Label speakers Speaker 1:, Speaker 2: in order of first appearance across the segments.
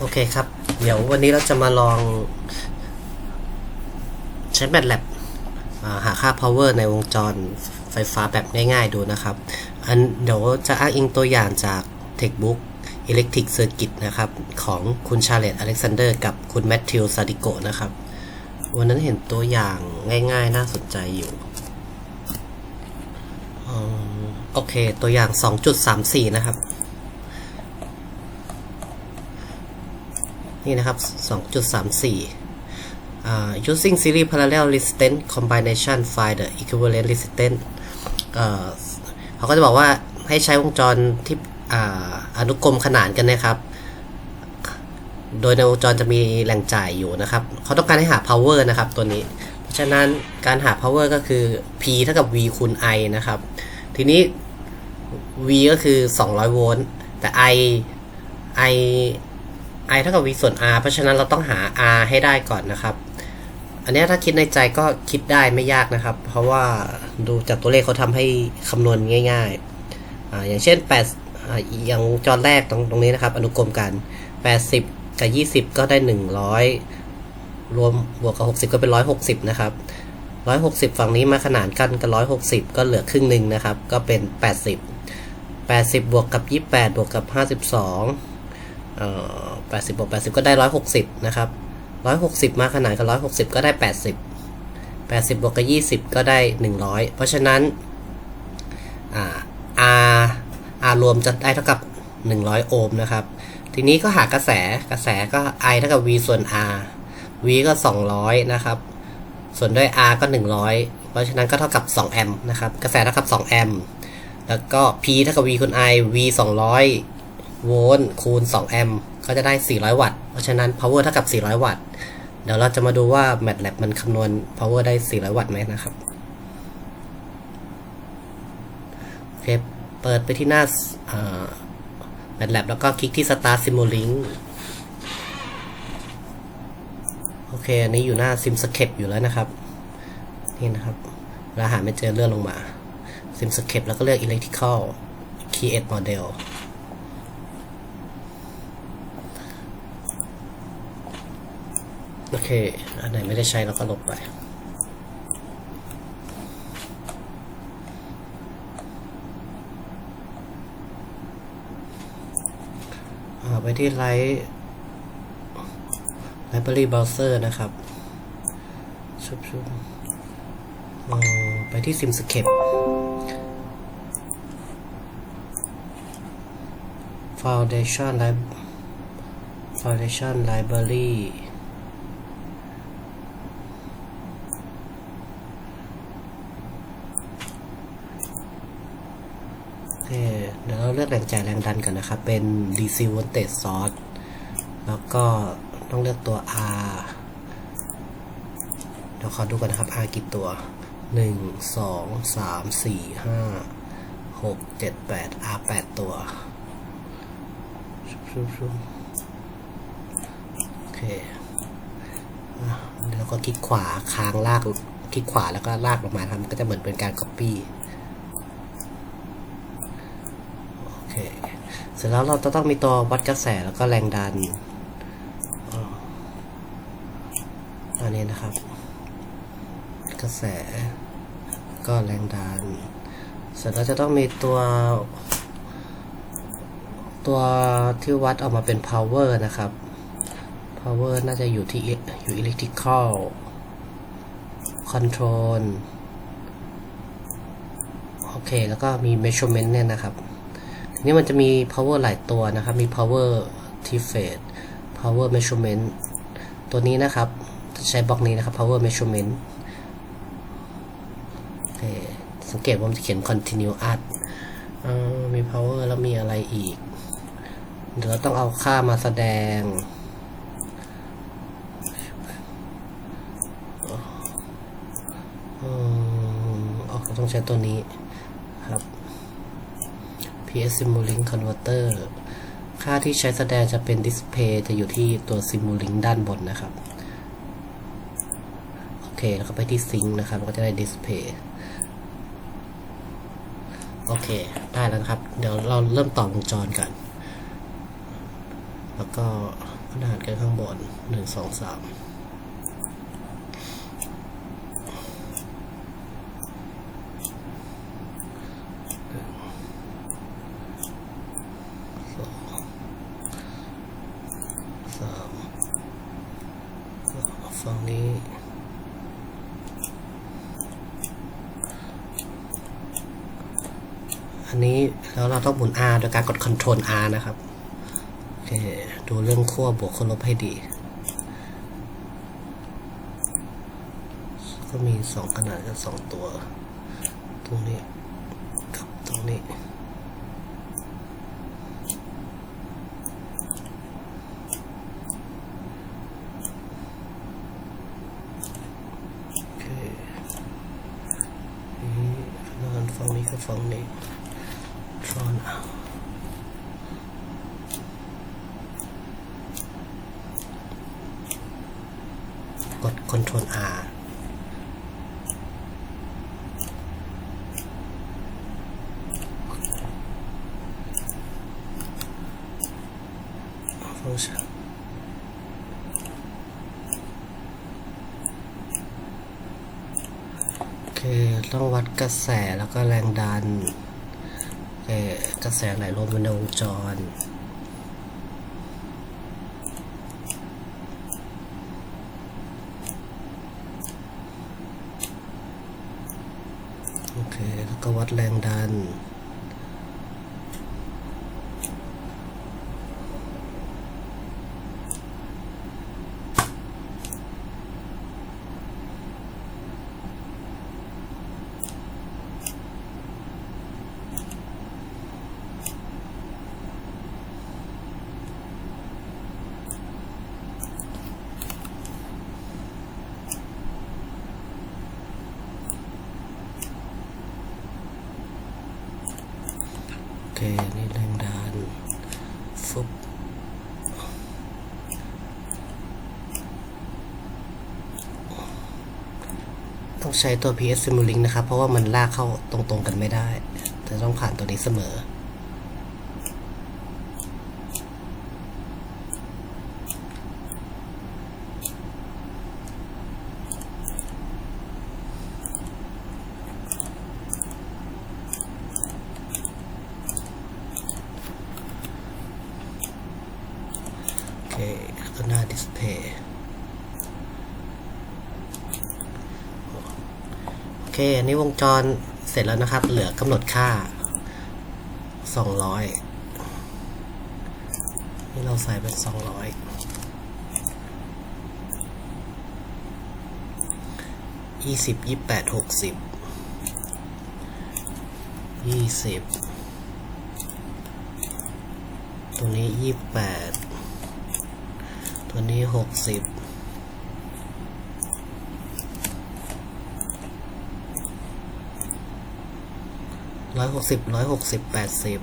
Speaker 1: โอเคครับ เดี๋ยววันนี้เราจะมาลอง ใช้ MATLAB อ่าหาค่า power ในวงจรไฟฟ้าแบบง่ายๆดูนะครับ อันเดี๋ยวจะอ้างอิงตัวอย่างจาก Textbook Electric Circuit นะครับ ของคุณชาเลตอเล็กซานเดอร์กับคุณแมทธิวซาดิโกนะครับ วันนั้นเห็นตัวอย่างง่ายๆ น่าสนใจอยู่อโอเคตัวอย่าง 2.34 นะครับ นี่นะครับ 2.34 uh, using series parallel resistance combination find the equivalent resistance เขาก็จะบอกว่าให้ใช้วงจรที่อนุกรมขนานกันนะครับ โดยในวงจรจะมีแหล่งจ่ายอยู่นะครับ เขาต้องการให้หา power นะครับตัวนี้ เพราะฉะนั้นการหา power ก็คือ P เท่ากับ V คูณ I นะครับ ทีนี้ V ก็คือ 200 โวลต์ แต่ I I I เท่ากับ V ส่วน R เพราะฉะนั้นเราต้องหา R ให้ได้ก่อนนะครับ อันนี้ถ้าคิดในใจก็คิดได้ไม่ยากนะครับ เพราะว่าดูจากตัวเลขเขาทำให้คำนวณง่ายๆออย่างเช่น8ออย่างจรแรกตรงตรงนี้นะครับ อนุกรมกัน 80 กับ 20 ก็ได้ 100 รวมบวกกับ 60 ก็เป็น 160 นะครับ 160 ฝั่งนี้มาขนานกันกับ 160 ก็เหลือครึ่งหนึ่งนะครับ ก็เป็น 80 80 บวกกับ 28 บวกกับ 52 เอ่อ80บวก80ก็ได้160นะครับ160มาขนานกับ160ก็ได้80 80บวกกับ20ก็ได้100เพราะฉะนั้นอ่า R R รวมจะได้เท่ากับ100โอห์มนะครับ ทีนี้ก็หากระแสกระแสก็ I เท่ากับ V ส่วน R V ก็200นะครับส่วนด้วย R ก็ 100 เพราะฉะนั้นก็เท่ากับ 2 แอมป์นะครับ กระแสเท่ากับ 2 แอมป์ แล้วก็ P เท่ากับ V คูณ I V 200 โวลต์คูณ 2 แอมป์ก็จะได้ 400 วัตต์ เพราะฉะนั้น power เท่ากับ 400 วัตต์ เดี๋ยวเราจะมาดูว่า MATLAB มันคำนวณ power ได้ 400 วัตต์ไหมนะครับ โอเค เปิดไปที่หน้าา MATLAB แล้วก็คลิกที่ Start Simulink โอเค อันนี้อยู่หน้า SimScape อยู่แล้วนะครับ นี่นะครับแล้วหาไม่เจอเลื่อนลงมา SimScape แล้วก็เลือก Electrical Create Model โอเค อันไหนไม่ได้ใช้เราก็ลบไปอ่าไปที่ไลท์ไลบรารีเบราว์เซอร์นะครับ ชุบชุบไปที่ SimScape Foundation Lib Foundation Library เคเดี๋ยวเราเลือกแรงจ่ายแรงดันกันนะครับ เป็น DC voltage source แล้วก็ต้องเลือกตัว R เดี๋ยวขอดูกันนะครับ R กี่ตัว 1 2 3 4 5 6 7 8 R 8 ตัวชุบชุบโอเคอะเดี๋ยวก็คลิกขวาค้างลากคลิกขวาแล้วก็ลากลงมาทำก็จะเหมือนเป็นการ Copy โอเค เสร็จแล้วเราจะต้องมีตัววัดกระแสแล้วก็แรงดันอันนี้นะครับ กระแส ก็แรงดัน เสร็จแล้วจะต้องมีตัว ตัวที่วัดออกมาเป็น power นะครับ power น่าจะอยู่ที่อยู่ electrical control โอเค แล้วก็มี measurement เนี่ยนะครับ นี้มันจะมี power หลายตัวนะครับ มี power t phase power measurement ตัวนี้นะครับใช้บล็อกนี้นะครับ power measurement สังเกตว่ามันจะเขียน continuous อ่ามี power แล้วมีอะไรอีก เดี๋ยวเราต้องเอาค่ามาแสดง ออ๋อต้องใช้ตัวนี้ PS Simulink Converter ค่าที่ใช้แสดงจะเป็นดิสเพย์จะอยู่ที่ตัว Simulink ด้านบนนะครับ โอเค แล้วก็ไปที่ซิงค์นะครับก็จะได้ดิสเพย์โอเค ได้แล้วครับ เดี๋ยวเราเริ่มต่อวงจรกัน แล้วก็ขนาดกันข้างบนหนึ่งสองสามสองสามฝั่งนี้ อันนี้แล้วเราต้องหมุน R โดยการกด Ctrl R นะครับโอเคดูเรื่องขั้วบวกขั้วลบให้ดี ก็มีสองขนาดกับสองตัว ตรงนี้กับตรงนี้ โอเคนี่ขนาดฝั่งนี้กับฝั่งนี้ ทรอนเอา กด Ctrl R ฟังก์ชันโอเค ต้องวัดกระแสแล้วก็แรงดันโอเคกระแสไหลลมในวงจร โอเค แล้วก็วัดแรงดัน โอเค นี่แรงดันฟุบต้อง ใช้ตัว PS Simulink นะครับ เพราะว่ามันลากเข้าตรงๆกันไม่ได้แต่ต้องผ่านตัวนี้เสมอ โอเคแล้วก็หน้าดิสเพย์ เคอันนี้วงจรเสร็จแล้วนะครับ เหลือกำหนดค่า 200 นี่เราใส่เป็น 200 20ยี่สิบตัวนี้ยี่แปดตัวนี้หกสิบ ร้อยหกสิบร้อยหกสิบแปดสิบ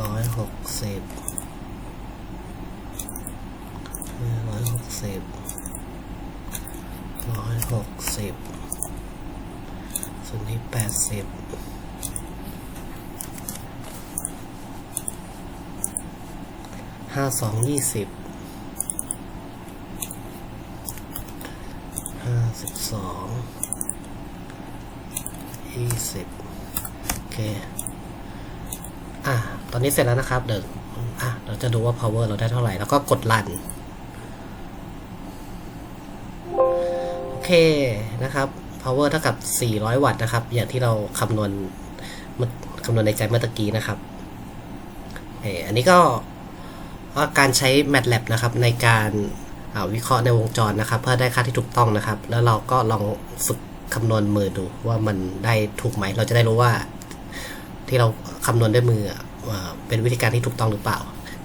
Speaker 1: ร้อยหกสิบร้อยหกสิบร้อยหกสิบส่วนนี้แปดสิบห้าสองยี่สิบห้าสิบสอง ยี่สิบโอเค อะ ตอนนี้เสร็จแล้วนะครับ เดี๋ยวอะ เราจะดูว่า power เราได้เท่าไหร่ แล้วก็กดรัน โอเค นะครับ power เท่ากับ 400 วัตต์นะครับ อย่างที่เราคำนวณคำนวณในใจเมื่อกี้นะครับเอออันนี้ก็การใช้ MATLAB นะครับ ในการอ่าวิเคราะห์ในวงจรนะครับ เพื่อได้ค่าที่ถูกต้องนะครับ แล้วเราก็ลองฝึก คำนวณมือดูว่ามันได้ถูกไหม เราจะได้รู้ว่า ที่เราคำนวณด้วยมืออเป็นวิธีการที่ถูกต้องหรือเปล่า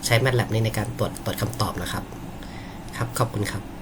Speaker 1: ใช้แมทแลบนี้ในการตรวจตรวจคำตอบนะครับ ครับขอบคุณครับ